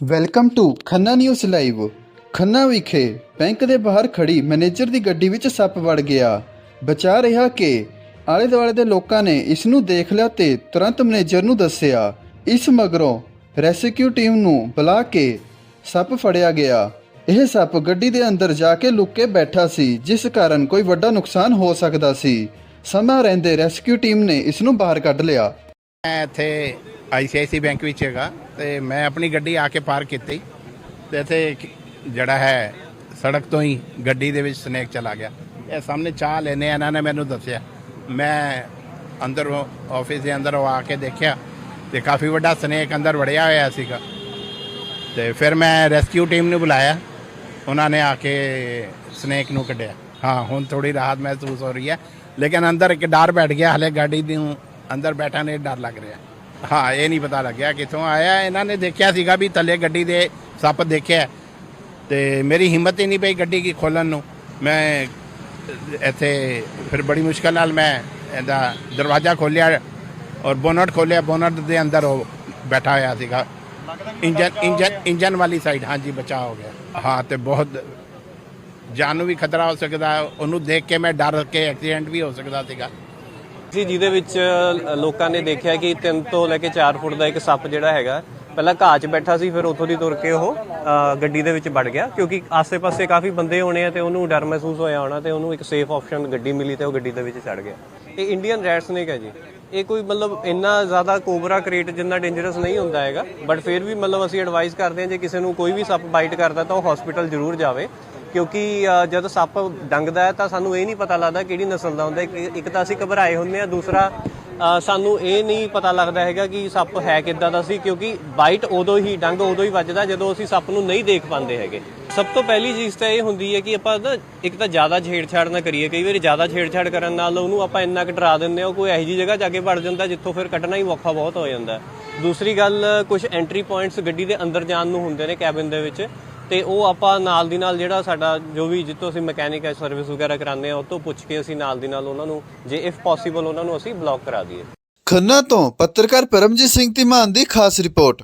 Welcome to Khanna news live Khanna ਵਿਖੇ bank ਦੇ ਬਾਹਰ ਖੜੀ ਮੈਨੇਜਰ ਦੀ ਗੱਡੀ ਵਿੱਚ ਸੱਪ ਵੜ ਗਿਆ। ਬਚਾ ਰਿਹਾ ਕਿ ਆਲੇ ਦੁਆਲੇ ਦੇ ਲੋਕਾਂ ਨੇ ਇਸ ਨੂੰ ਦੇਖ ਲਿਆ ਤੇ ਤੁਰੰਤ ਮੈਨੇਜਰ ਨੂੰ ਦੱਸਿਆ, ਇਸ ਮਗਰੋਂ ਰੈਸਕਿਊ ਟੀਮ ਨੂੰ ਬੁਲਾ ਕੇ ਸੱਪ ਫੜਿਆ ਗਿਆ। ਇਹ ਸੱਪ ਗੱਡੀ ਦੇ ਅੰਦਰ ਜਾ ਕੇ ਲੁੱਕ ਕੇ ਬੈਠਾ ਸੀ, ਜਿਸ ਕਾਰਨ ਕੋਈ ਵੱਡਾ ਨੁਕਸਾਨ ਹੋ ਸਕਦਾ ਸੀ। ਸਮਾਂ ਰਹਿੰਦੇ ਰੈਸਕਿਊ ਟੀਮ ਨੇ ਇਸ ਨੂੰ ਬਾਹਰ ਕੱਢ ਲਿਆ। ਮੈਂ ਇੱਥੇ ਆਈਸੀਆਈਸੀ ਬੈਂਕ ਵਿੱਚ ਹੈਗਾ ਤੇ ਮੈਂ ਆਪਣੀ ਗੱਡੀ ਆ ਕੇ ਪਾਰਕ ਕੀਤੀ ਤੇ ਇੱਥੇ ਜਿਹੜਾ ਹੈ ਸੜਕ ਤੋਂ ਹੀ ਗੱਡੀ ਦੇ ਵਿੱਚ ਸਨੇਕ ਚਲਾ ਗਿਆ। ਇਹ ਸਾਹਮਣੇ ਚਾਹ ਲੈਨੇ ਆ, ਇਹਨਾਂ ਨੇ ਮੈਨੂੰ ਦੱਸਿਆ। ਮੈਂ ਅੰਦਰ ਆਫਿਸ ਦੇ ਅੰਦਰ ਆ ਕੇ ਦੇਖਿਆ ਤੇ ਕਾਫੀ ਵੱਡਾ ਸਨੇਕ ਅੰਦਰ ਵੜਿਆ ਹੋਇਆ ਸੀਗਾ। ਤੇ ਫਿਰ ਮੈਂ ਰੈਸਕਿਊ ਟੀਮ ਨੂੰ ਬੁਲਾਇਆ। ਉਹਨਾਂ ਨੇ ਆ ਕੇ ਸਨੇਕ ਨੂੰ ਕੱਢਿਆ। ਹਾਂ, ਹੁਣ ਥੋੜੀ ਰਾਹਤ ਮਹਿਸੂਸ ਹੋ ਰਹੀ ਹੈ। ਲੇਕਿਨ ਅੰਦਰ ਇੱਕ ਡਰ ਬੈਠ ਗਿਆ, ਹਲੇ ਗਾੜੀ ਨੂੰ ਅੰਦਰ ਬੈਠਾ ਨੇ ਡਰ ਲੱਗ ਰਿਹਾ। ਹਾਂ ਇਹ ਨਹੀਂ ਪਤਾ ਲੱਗਿਆ ਕਿੱਥੋਂ ਆਇਆ। ਇਹਨਾਂ ਨੇ ਦੇਖਿਆ ਸੀਗਾ ਵੀ ਥੱਲੇ ਗੱਡੀ ਦੇ ਸੱਪ ਦੇਖਿਆ। ਤੇ ਮੇਰੀ ਹਿੰਮਤ ਹੀ ਨਹੀਂ ਪਈ ਗੱਡੀ ਕੀ ਖੋਲਣ ਨੂੰ। ਮੈਂ ਇੱਥੇ ਫਿਰ ਬੜੀ ਮੁਸ਼ਕਲ ਨਾਲ ਮੈਂ ਇਹਦਾ ਦਰਵਾਜ਼ਾ ਖੋਲ੍ਹਿਆ ਔਰ ਬੋਨਟ ਖੋਲ੍ਹਿਆ। ਬੋਨਟ ਦੇ ਅੰਦਰ ਉਹ ਬੈਠਾ ਹੋਇਆ ਸੀਗਾ। ਇੰਜਨ ਇੰਜਨ ਇੰਜਨ ਵਾਲੀ ਸਾਈਡ ਹਾਂਜੀ ਬਚਾ ਹੋ ਗਿਆ। ਹਾਂ ਤੇ ਬਹੁਤ ਜਾਨ ਨੂੰ ਵੀ ਖਤਰਾ ਹੋ ਸਕਦਾ। ਉਹਨੂੰ ਦੇਖ ਕੇ ਮੈਂ ਡਰ ਕੇ ਐਕਸੀਡੈਂਟ ਵੀ ਹੋ ਸਕਦਾ ਸੀਗਾ। ਸੀ ਜਿਹਦੇ ਵਿੱਚ ਲੋਕਾਂ ਨੇ ਦੇਖਿਆ ਕਿ 3 ਤੋਂ ਲੈ ਕੇ 4 ਫੁੱਟ ਦਾ ਇੱਕ ਸੱਪ ਜਿਹੜਾ ਹੈਗਾ, ਪਹਿਲਾਂ ਘਾਹ 'ਚ ਬੈਠਾ ਸੀ, ਫਿਰ ਉੱਥੋਂ ਦੀ ਤੁਰ ਕੇ ਉਹ ਗੱਡੀ ਦੇ ਵਿੱਚ ਵੜ ਗਿਆ, ਕਿਉਂਕਿ ਆਸੇ-ਪਾਸੇ ਕਾਫੀ ਬੰਦੇ ਹੋਣੇ ਆ ਤੇ ਉਹਨੂੰ ਡਰ ਮਹਿਸੂਸ ਹੋਇਆ ਹੋਣਾ ਤੇ ਉਹਨੂੰ ਇੱਕ ਸੇਫ ਆਪਸ਼ਨ ਗੱਡੀ ਮਿਲੀ ਤੇ ਉਹ ਗੱਡੀ ਦੇ ਵਿੱਚ ਚੜ ਗਿਆ। ਇਹ ਇੰਡੀਅਨ ਰੈਡ ਸਨੇਕ ਹੈ ਜੀ। ਇਹ ਕੋਈ ਮਤਲਬ ਇੰਨਾ ਜ਼ਿਆਦਾ ਕੋਬਰਾ ਕ੍ਰੇਟ ਜਿੰਨਾ ਡੇਂਜਰਸ ਨਹੀਂ ਹੁੰਦਾ ਹੈਗਾ ਬਟ ਫਿਰ ਵੀ ਮਤਲਬ ਅਸੀਂ ਐਡਵਾਈਸ ਕਰਦੇ ਹਾਂ, ਜੇ ਕਿਸੇ ਨੂੰ ਕੋਈ ਵੀ ਸੱਪ ਬਾਈਟ ਕਰਦਾ ਤਾਂ ਉਹ ਹਸਪੀਟਲ ਜ਼ਰੂਰ ਜਾਵੇ। ਕਿਉਂਕਿ ਜਦੋਂ ਸੱਪ ਡੰਗਦਾ ਹੈ ਤਾਂ ਸਾਨੂੰ ਇਹ ਨਹੀਂ ਪਤਾ ਲੱਗਦਾ ਕਿਹੜੀ ਨਸਲ ਦਾ ਹੁੰਦਾ। ਇੱਕ- ਤਾਂ ਅਸੀਂ ਘਬਰਾਏ ਹੁੰਦੇ ਆ ਦੂਸਰਾ ਸਾਨੂੰ ਇਹ ਨਹੀਂ ਪਤਾ ਲੱਗਦਾ ਹੈਗਾ ਕਿ ਸੱਪ ਹੈ ਕਿੱਦਾਂ ਦਾ ਸੀ, ਕਿਉਂਕਿ ਬਾਈਟ ਉਦੋਂ ਹੀ, ਡੰਗ ਉਦੋਂ ਹੀ ਵੱਜਦਾ ਜਦੋਂ ਅਸੀਂ ਸੱਪ ਨੂੰ ਨਹੀਂ ਦੇਖ ਪਾਉਂਦੇ ਹੈਗੇ। ਸਭ ਤੋਂ ਪਹਿਲੀ ਚੀਜ਼ ਤਾਂ ਇਹ ਹੁੰਦੀ ਹੈ ਕਿ ਆਪਾਂ ਨਾ ਇੱਕ ਤਾਂ ਜ਼ਿਆਦਾ ਛੇੜਛਾੜ ਨਾ ਕਰੀਏ। ਕਈ ਵਾਰੀ ਜ਼ਿਆਦਾ ਛੇੜਛਾੜ ਕਰਨ ਨਾਲ ਉਹਨੂੰ ਆਪਾਂ ਇੰਨਾ ਕੁ ਡਰਾ ਦਿੰਦੇ ਹਾਂ ਕੋਈ ਇਹੋ ਜਿਹੀ ਜਗ੍ਹਾ ਜਾ ਕੇ ਵੜ ਜਾਂਦਾ ਜਿੱਥੋਂ ਫਿਰ ਕੱਢਣਾ ਹੀ ਔਖਾ ਬਹੁਤ ਹੋ ਜਾਂਦਾ। ਦੂਸਰੀ ਗੱਲ ਕੁਝ ਐਂਟਰੀ ਪੁਆਇੰਟਸ ਗੱਡੀ ਦੇ ਅੰਦਰ ਜਾਣ ਨੂੰ ਹੁੰਦੇ ਨੇ ਕੈਬਿਨ ਦੇ ਵਿੱਚ। ਤੇ ਉਹ ਆਪਾਂ ਨਾਲ ਦੀ ਨਾਲ ਜਿਹੜਾ ਸਾਡਾ ਜੋ ਵੀ ਜਿੱਥੋਂ ਅਸੀਂ ਮਕੈਨਿਕ ਹੈ ਸਰਵਿਸ ਵਗੈਰਾ ਕਰਾਉਂਦੇ ਆ ਉਹ ਤੋਂ ਪੁੱਛ ਕੇ ਅਸੀਂ ਨਾਲ ਦੀ ਨਾਲ ਉਹਨਾਂ ਨੂੰ, ਜੇ ਇਫ ਪੋਸੀਬਲ ਉਹਨਾਂ ਨੂੰ ਅਸੀਂ ਬਲੌਕ ਕਰਾ ਦਈਏ। ਖੰਨਾ ਤੋਂ ਪੱਤਰਕਾਰ ਪਰਮਜੀਤ ਸਿੰਘ ਧੀਮਾਨ ਦੀ ਖਾਸ ਰਿਪੋਰਟ।